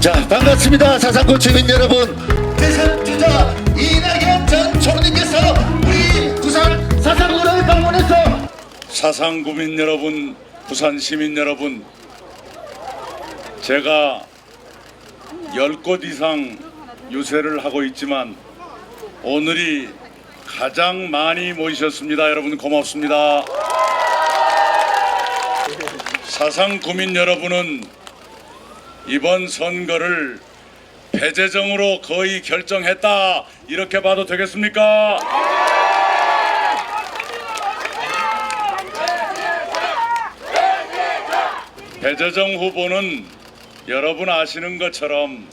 자 반갑습니다 사상구 주민 여러분 대선 주자 이낙연 전 총리께서 우리 부산 사상구를 방문해서 사상 구민 여러분, 부산 시민 여러분, 제가 열 곳 이상 유세를 하고 있지만 오늘이 가장 많이 모이셨습니다. 여러분 고맙습니다. 사상 구민 여러분은 이번 선거를 배재정으로 거의 결정했다 이렇게 봐도 되겠습니까? 배재정 후보는 여러분 아시는 것처럼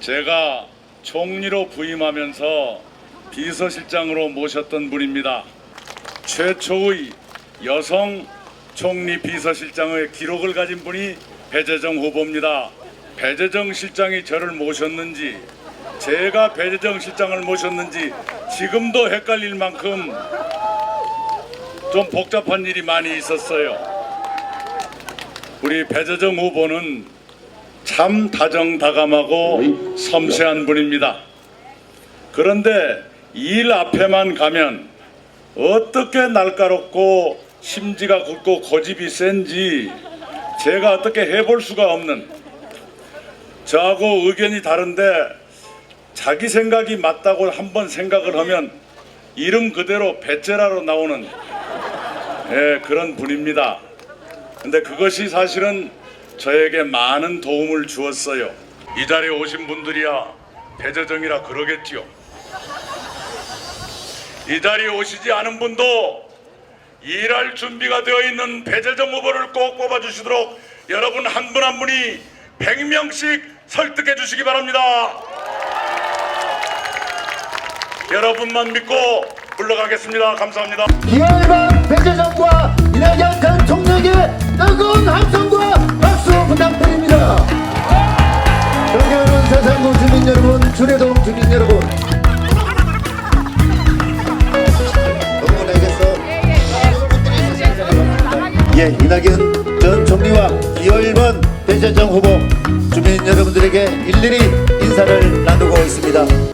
제가 총리로 부임하면서 비서실장으로 모셨던 분입니다. 최초의 여성 총리 비서실장의 기록을 가진 분이 배재정 후보입니다. 배재정 실장이 저를 모셨는지 제가 배재정 실장을 모셨는지 지금도 헷갈릴 만큼 좀 복잡한 일이 많이 있었어요. 우리 배재정 후보는 참 다정다감하고 섬세한 분입니다. 그런데 일 앞에만 가면 어떻게 날카롭고 심지가 굳고 고집이 센지 제가 어떻게 해볼 수가 없는 저하고 의견이 다른데 자기 생각이 맞다고 한번 생각을 하면 이름 그대로 배째라로 나오는 예, 그런 분입니다. 근데 그것이 사실은 저에게 많은 도움을 주었어요. 이 자리에 오신 분들이야 배재정이라 그러겠지요. 이 자리에 오시지 않은 분도 일할 준비가 되어 있는 배재정 후보를 꼭 뽑아주시도록 여러분 한분한 분이 100명씩 설득해 주시기 바랍니다. 여러분만 믿고 불러가겠습니다. 감사합니다. 기열반 배재정과 이낙연 전 총리에게 뜨거운 함성과 박수 부탁드립니다 존경하는 사상구 주민 여러분 주례동 주민 여러분 예, 이낙연 전 총리와 기열번 배재정 후보 주민 여러분들에게 일일이 인사를 나누고 있습니다.